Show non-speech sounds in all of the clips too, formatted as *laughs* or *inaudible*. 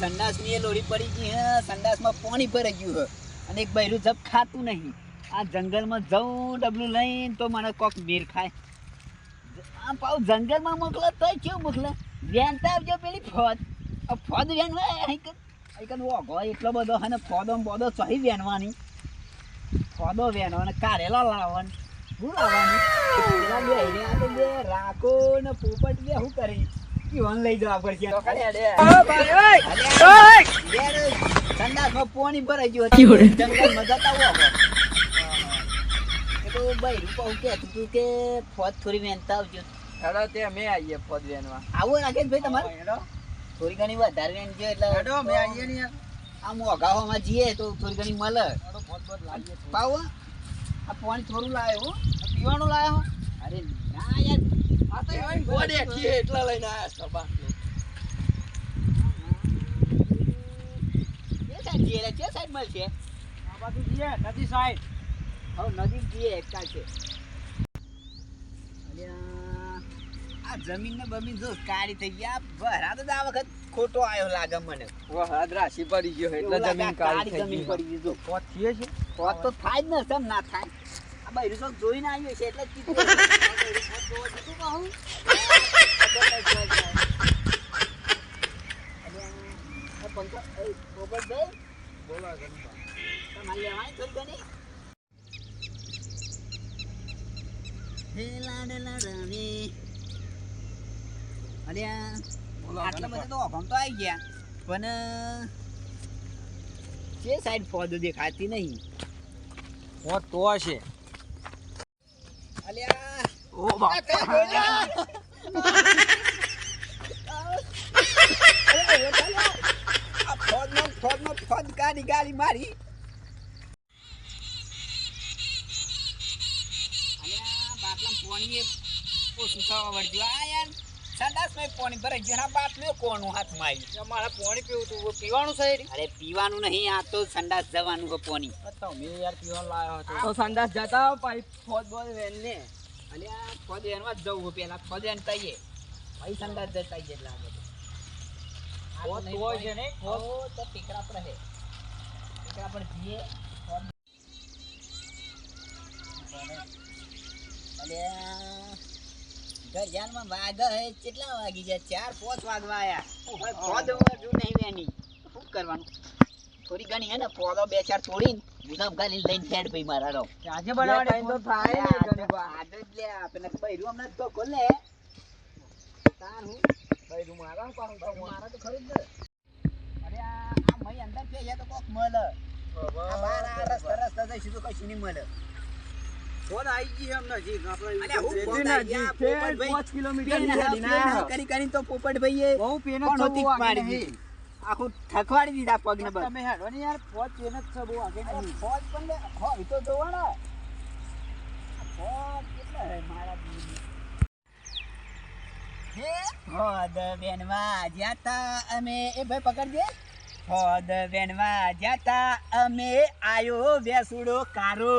સંડાસની એ લોરી પડી ગઈ, હે, સંડાસમાં પાણી ભરાઈ ગયું, હે. અને એક બૈરું જબ ખાતું નહીં. આ જંગલમાં જવું ડબલું લઈને, તો મને કોક મેર ખાય. આ પાવ જંગલમાં મોકલે, તોય કેવું મોકલે? વેન તો આવજો પેલી આ ફોદ અહીં કર. ઓઘો એટલો બધો અને ફોદો બોદો સહી વેનવાની ફોદો વેનવાનો કારેલા લાવવાની. શું લાવવાનું? તો રાખો ને પોપટ, બે શું કરી? ઈવન લઈ જવા પડશે સંડાસમાં પાણી ભરાઈ ગયું હતું. જંગલમાં જતા હોય. તો ભાઈ પાછું કે તું કે ફોજ થોડી વહેંચતા આવજો. હેડો તે અમે આવીએ ફોદ વેનમાં. આવો રાકેશભાઈ તમારે? થોડી ઘણી વધારે એટલે હેડો અમે આવીએ ને. યાર આમ મોઘાઓમાં જઈએ તો થોડી ઘણી મળે. હેડો. પાવો. આ પાણી થોડું લાવ્યો હો. પીવાનું લાવ્યો અરે ના યાર. એટલા લઈને છો. કે સાઈડ મળશે. આ બાજુ જઈએ, નદી. હવે જઈએ આ જમીન ને બમીન જો કાળી થઈ ગયા ભરા. તો આ વખત ખોટો આવ્યો લાગે મને. રાશી પડી ગયો એટલે જમીન કાળી જમીન પડી ગઈ જો થઈએ છે. હોત તો થાય જ ને સમ ના થાય. આ બૈરું તો જોઈને આવ્યો છે એટલે *laughs* જ બધા આ બૈરું હોત જોવા જતું કહું. ખબર નહીં જોવા જાય. અલ્યા, તો પંખા એ, પોપટભાઈ, તમારે લેવાની થોડી ઘણી? હે લાડે લાડણી. અલ્યા, આટલા બધા તો ઓભમ તો આવી ગયા પણ જે સાઈડ ફોજો દેખાતી નહીં ફોદ તો હશે અલ્યા ઓ બાપ આ ફોજનો ફોજનો ફોજ ગાડી ગાડી મારી અલ્યા બાટલામાં પાણી ઓછું થવા વળગ્યું આ યાર સંડાસમાં પાણી ભરાઈ ગયું આ બાટલો કોનું હાથમાં આવ્યું મારે પાણી પીવું તું પીવાનું છે અરે પીવાનું નહીં આ તો સંડાસ જવાનું છે પાણી. તમે યાર પીવાનું લાવ્યો હતો. સંડાસ જતા પાઇપ ફોદ બોલ વેલ ને અલ્યા એનમાં જ જવું પેલા એન તઈએ. ભાઈ સંડાસ જતા આઈએ આગળ. આ તો ફોજ નહીં તો હોય છે ને, તો ટીકરા પર હે. ટીકરા પર જઈએ અલ્યા ગરજાનમાં વાઘ હે કેટલા વાગી જાય ચાર પાંચ વાગવા આવ્યા હવે ફોજ નહીં વેની શું કરવાનું? થોડી ઘણી હે ને પોદો બે ચાર તોડીને ગુલાબ ગાલી લઈને ફેડ ભાઈ મારા રહો આજે બનાવવાની તો થાય ને ગણુભા. આદત લે આપણે બૈરું હમણાં તો ખોલે. તાર? હું બૈરું મારા ને તો મારા તો ખરું જ અરે આ આ મય અંદર કે છે તો કોક મળે. આ બાર આ રસ્તા રસ્તા જઈશું તો કશું નહીં મળે. ફોન આવી ગઈ એમ નજીક. આપણે હું નજીક છે, કિલોમીટર કરી તો પોપટભાઈએ બહુ પેન પાડી. દીધી. આખું ઠકવાડી દીધા પગને બસ. તમે હેડો ને યાર ફોજ પેન જ છે, બહુ આગળ નહીં. ફોજ પણ લે ફોજ તો જોવાના. ફોજ કેટલા હે મારા હે? અમે એ ભાઈ પકડજે ફોજ બેનમાં જ્યાતા અમે આયો વેસુડો કારો.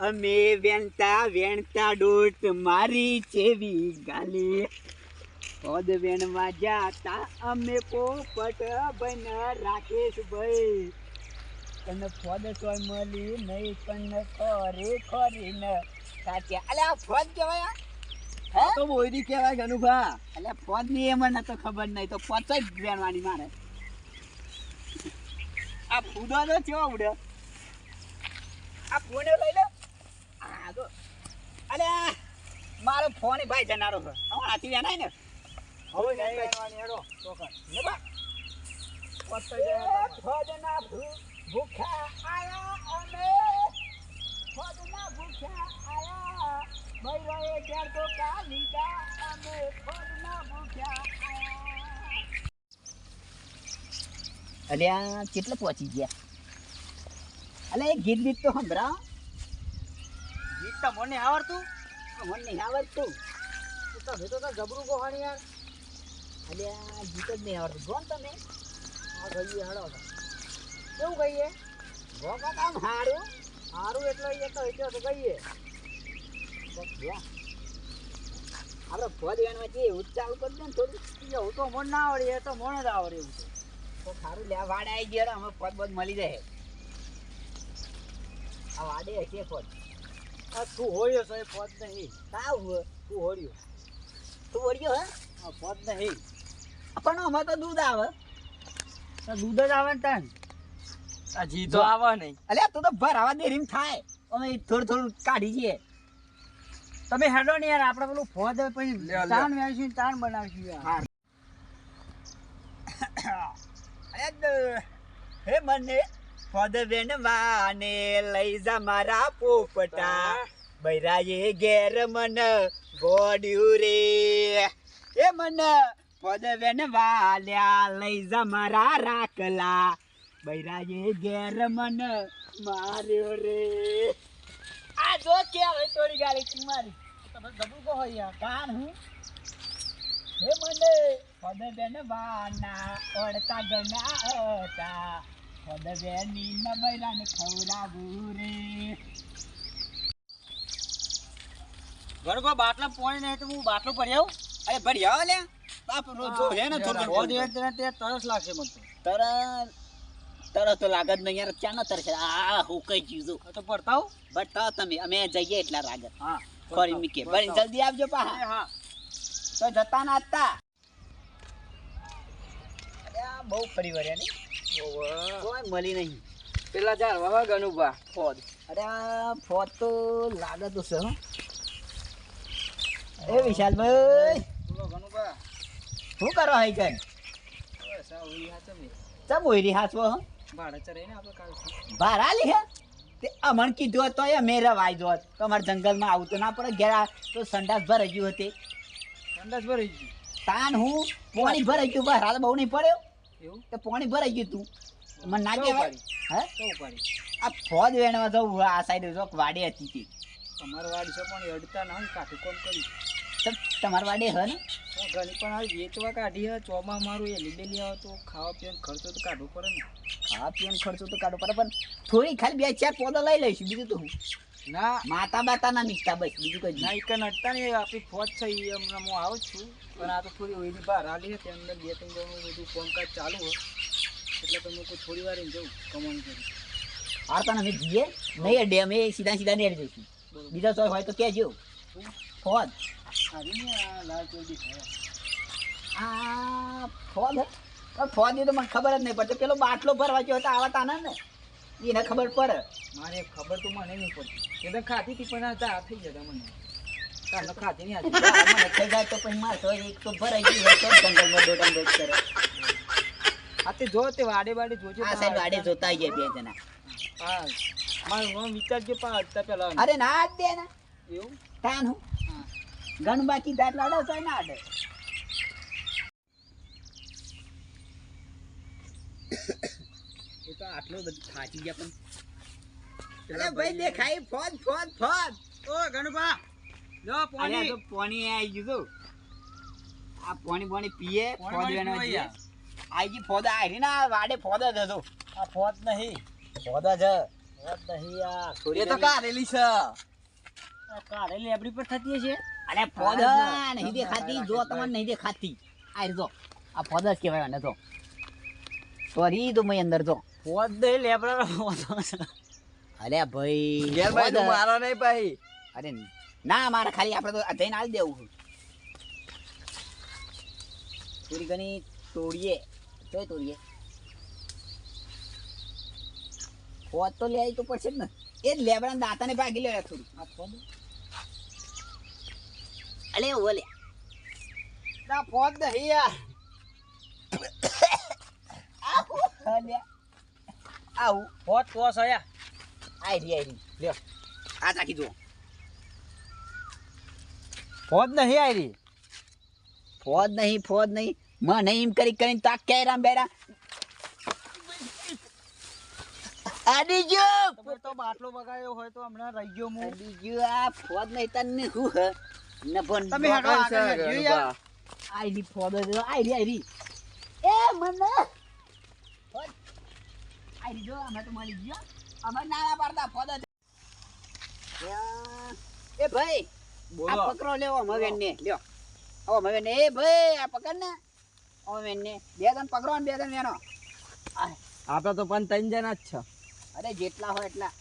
અમે વેણતા વેણતા ડોટ મારી ચેવી ગાલી. ફોજ વેણમાં જાતા અમે પોપટ બન રાકેશભાઈ તને ફોદ તોય મળી નહીં પણ ખરે ખરી ન સાચે અલે આ ફોદ કહેવાય હે? તો બોયરી કહેવાય ગનુભા અલે ફોદની એમ મને તો ખબર નહીં તો ફોદ જ વેણવાની મારે. આ ફૂદો તો કેવો ઉડ્યો આ ફોને લઈ લે. આ તો અલે આ મારો ફોન ભાઈ જનારો છે. હવે હાથી વેનાય ને. હવે નહીં હેડો, ચોકન. ને બા. ફોજ થઈ જાય એ ફોજના ભૂ- ભૂખ્યા આયા અમે. ફોજના ભૂખ્યા આયા. બૈરાએ ત્યાર તો કાલીકા અમે. ફોજના ભૂખ્યા અલ્યા કેટલે પહોંચી ગયા? અલે એક ગીત ગીત તો સંભળાવ ગીત તો મને આવડતું. મને નહીં આવડતું. તો તમે તો ગબરું કોહાણી યાર. અલ્યા ગીત જ નહીં આવડતું. કોણ તમે? આ ભાઈ હાડો કેવું કહીએ ગોકા કામ હાર્યું સારું એટલે એ તો એટલે તો કહીએ આપણે ફોજ વેણવા જઈએ એવું જ ચાલુ કરી દે ને થોડું હું તો મોડ ના આવડે, એ તો મને જ આવડે એવું તો સારું લે વાડે આવી ગયા અમે પદ બધ મળી જાય. આ વાડે હશે પદ આ તું હોયો છે પદ નહીં. સાવ તું હોર્યો તું વળ્યો હે? ફોજ નહીં. પણ અમે તો દૂધ આવે. દૂધ જ આવે ને તાન. આ જી તો આવે નહીં. અલ્યા તું તો ભરાવા દેરીમ થાય. અમે થોડું થોડું કાઢી જઈએ. તમે હેડો ને યાર આપણે પેલું ફોદ પછી. તાણ વેચીને તાણ બનાવીશું યાર. હા. હે મને ફોદર બેન માને લઈ જા મારા પોપટા. બૈરાએ ઘેર મન ગોડ્યું રે. એ મન પદ વાલ્યા, લઈ જા મારા રાખલા. બૈરાએ ઘેર મન માર્યો રે. આ જો કે હવે તોડી ગાડી તું મારી. તમે ગબુ કહો યાર કાન હું? હે મને પદવેન વાના ઓળતા ગણા હતા. પદ બેની બૈરાને ખવડાવું રે. ગણકો બાટલા પોણી નહીં તો હું બાટલો ભરી આવું. અરે ભરી આવો બાપ જો હે ને થોડું ફોદ વેચ તે તરસ લાગશે મને તો. તરત તરત તો લાગત નહીં યાર ક્યાં ન તરશે આ હું કઈ ચીજો તો પડતાવ બતાવો તમે અમે જઈએ એટલા રાગત. હા ફરી મીકે. ભરી જલ્દી આવજો પાહા. હા તો જતા ના હતા. બહુ પરિવારની કોઈ મળી નહીં. પેલા ચાર વાવા ગનુભા ફોદ અરે ફોટ તો લાગતું છે એ વિશાલભાઈ. શું કરો હઈ ઉઈ હાચે મે હાચવો હો? ભાડે આલી હે? તે અમણ કીધું હોત એ મેં વાઈ જોત તમારે જંગલમાં આવું તો ના પડે ઘેર તો સંડાસ ભરાઈ ગયું હતી. સંડાસ ભરાઈ ગયું? તાન હું પાણી ભરાઈ ગયું બહાર હાલ બહુ નહીં પડ્યો. એવું? તે પાણી ભરાઈ ગયું તું. મને ના કહેવાય? હે? આ ફોજ વેણવા જવું આ સાઈડ વાડી હતી તે. તમારે વાડી છે પણ અડતા ના કાઠું કોમ કરી તો તમારી વાડે હે ને? ઘણી પણ આ વેચવા કાઢી હે ચોમા મારું એ લીધેલી આવે તો ખાવા પીવાનો ખર્ચો તો કાઢવો પડે ને. ખાવા પીવાનો ખર્ચો તો કાઢવો પડે પણ થોડી ખાલી બે ચાર પોદા લઈ લઈશું બીજું તો હું? ના. માતા બાતા ના નીકતા બસ બીજું કઈ ના એક નડતા ને આપણી ફોજ છે એ હમણાં હું આવું છું. પણ આ તો થોડી ઓઈની બહાર આલી હતી અંદર બે ત્રણ જણનું બધું કોમકાજ ચાલુ હોય એટલે તમે કોઈ થોડી વાર જવું કમાણી કરી. હાર તને અમે જઈએ નહીં ડેમ અમે સીધા સીધા નેર જઈશું. બીજા ચોય હોય તો કહેજો ફોજ આ ફોજ પણ ફોજની તો મને ખબર જ નહીં પડતી. પેલો બાટલો ભરવા ગયો હતો આવા તાના ને? એને ખબર પડે. મારે ખબર તો મને નહીં પડતી. એ તો ખાતી હતી પણ આ થઈ જતા મને. તારનો ખાતી નહીં *laughs* હતી. મને થઈ જાય તો પછી માર તો એક તો ભરાઈ ગયું તો જંગલમાં દોડામ દોડ કરે. આ તે જો તે વાડે વાડે જોજો આ સાઈડ વાડે જોતા આવીએ બે જણા. હા. મારું નામ વિચારજો પણ અડતા પેલા. અરે ના દે ને. એવું? તાન હા. ઘણ બાકી દાંત લાડો તો ના આડે. એ તો આટલો બધું થાચી ગયા પણ અરે ભાઈ દેખાય ફોન ફોન ફોન. ઓ ગણપા લો પાણી તો પાણી. આવી ગયું આ પાણી પાણી પીએ ફોદ પાણી વેણવા પીવાય જઈએ. આઈ જી ફોદા આવી ના વાડે ફોદા જ હતો આ ફોદ નહીં ફોદા છે. ફોત નહીં આ એ તો કાઢેલી છે. કાઢેલી આપણી પર થતી છે અરે હા, નહીં દેખાતી જો તમને નહીં દેખાતી. આ જો આ ફોદા જ કહેવાય મને તો સોરી તો મેં અંદર જો. નહીં લેબડા અરે ભાઈ ઘેર ભાઈ તું મારો નહીં ભાઈ. અરે ના મારે ખાલી આપણે તો જઈને આલી દેવું થોડી ઘણી તોડીએ. તોય તોડીએ. ફોદ તો લે તો પડશે જ ને. એ જ લેબરા દાંતાને ભાગી લેવા થોડું આ ફોત અલે ઓલે. ના ફોન નહીં યાર આવું. આવું ફોત કોસ આયા આઈ રી આઈ રી લ્યો. આ ચાકી જુઓ. ફોત નહીં આયરી ફોજ નહીં ફોજ નહીં. મને એમ કરી કરીને તાક કેરામ બેરા? આડી જો! તો બાટલો બગાડ્યો હોય તો હમણાં રહી ગયો હું આડી આ ફોદ નહીં તને હું હ? ન તમે હેડો આગળ હેડ્યો યાર. આઈ રી ફોજ જો આઈ રી આઈ રી એ મને! ફોજ આઈ જો અમે તો મળી ગયો. અમે નાના પાડતા ફોજ એ ભાઈ આ પકડો લેવો અમે ને લ્યો. આવો અમે ને એ ભાઈ આ પકડ ને. ઓ ને બે જણ પકડો ને બે જણ વેનો. આપણે તો પણ ત્રણ જણા જ છે. અરે જેટલા હોય એટલા.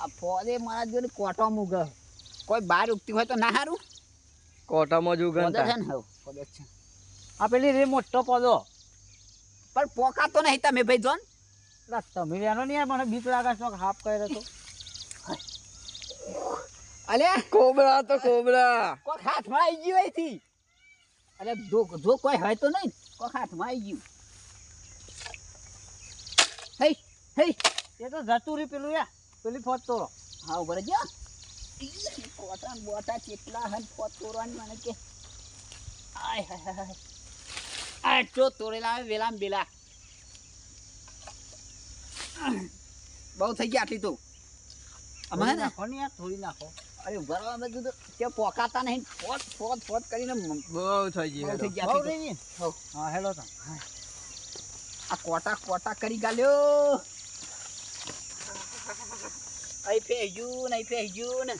આ ફોદે મારા જોડે કોટો મૂક. કોઈ બાર ઉગતી હોય તો ના હારું? કોટામાં જ ફોદે છે ને હવે છે. આ પેલી રે મોટો પોદો. પણ પોકાતો નહીં તમે ભાઈ જોન તમે એનો નહીં યાર મને બીક લાગે છે હાફ કર્યો તો. અલે કોબરા તો કોબરા. કોક હાથમાં આવી ગયું અહીંથી. અરે જો જો કોઈ હોય તો નહીં કોક હાથમાં આવી ગયું. હઈ હઈ એ તો જતું રહ્યું પેલું યા પેલી ફોટ તોરો હા ઉભર જો કોટા બોટા કેટલા હન ફોટ તોડવાની મને કે. આય હાય હાય હાય. આ ચો તોડેલા આવે વેલા બેલા. બહુ થઈ ગયા આટલી તો. અમે નાખો ને યાર થોડી નાખો. અરે ભરવા બધું તો તે પોકાતા નહીં ફોટ ફોટ ફોટ કરીને બહુ થઈ બહુ થઈ ગયા તો. હા હેલો તા આ કોટા કોટા કરી ગાલ્યો. અહીં પેજ્યું ને અહીં પેજ્યું ને.